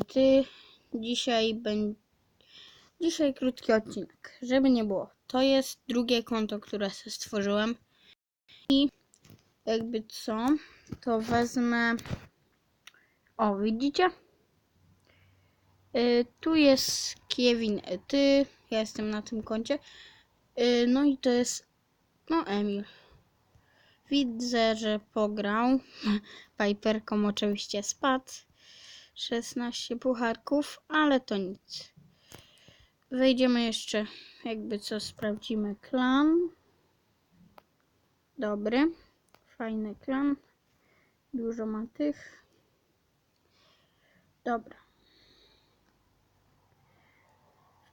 ty. Dzisiaj będzie. Dzisiaj krótki odcinek, żeby nie było. To jest drugie konto, które stworzyłem. I jakby co, to wezmę. O, widzicie? Y, tu jest Kevin Ty. Ja jestem na tym koncie. Y, no i to jest. No, Emil. Widzę, że pograł. Piperką oczywiście spadł. 16 pucharków, ale to nic. Wejdziemy jeszcze, jakby co, sprawdzimy klan. Dobry. Fajny klan. Dużo ma tych. Dobra.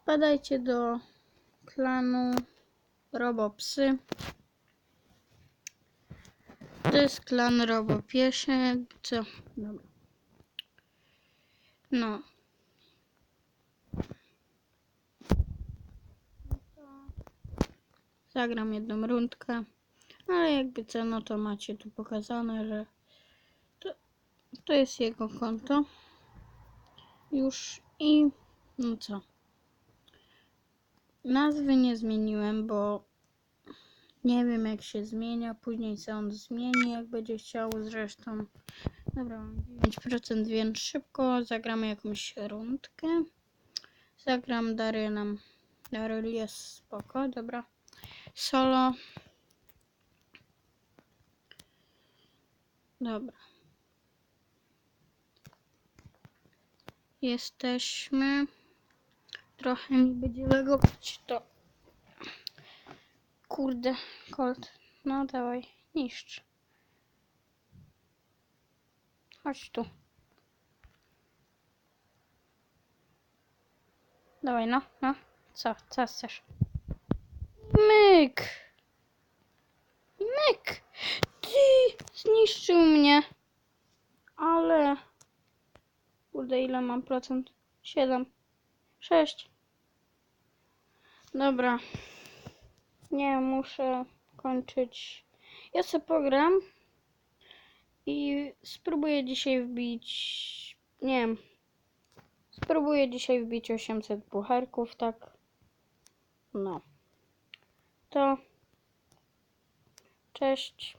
Wpadajcie do klanu Robopsy. To jest klan Robopiesie. Co? Dobra. No. Zagram jedną rundkę. Ale jakby co, no to macie tu pokazane, że to, to jest jego konto. Już i no co. Nazwy nie zmieniłem, bo nie wiem jak się zmienia. Później co on zmieni, jak będzie chciał. Zresztą, dobra, mam 9%, więc szybko zagramy jakąś rundkę. Zagram Darylam. Daryl jest spoko, dobra. Solo. Dobra. Jesteśmy. Trochę mi będzie legować to. Kurde, Colt. No dawaj, niszcz. Chodź tu. Dawaj, no, no. Co, co chcesz? Myk! Myk! Ty zniszczył mnie. Ale... Kurde, ile mam procent? 7. 6. Dobra. Nie, muszę kończyć. Ja sobie pogram i spróbuję dzisiaj wbić. Nie wiem. Spróbuję dzisiaj wbić 800 pucharków, tak. No. To. Cześć.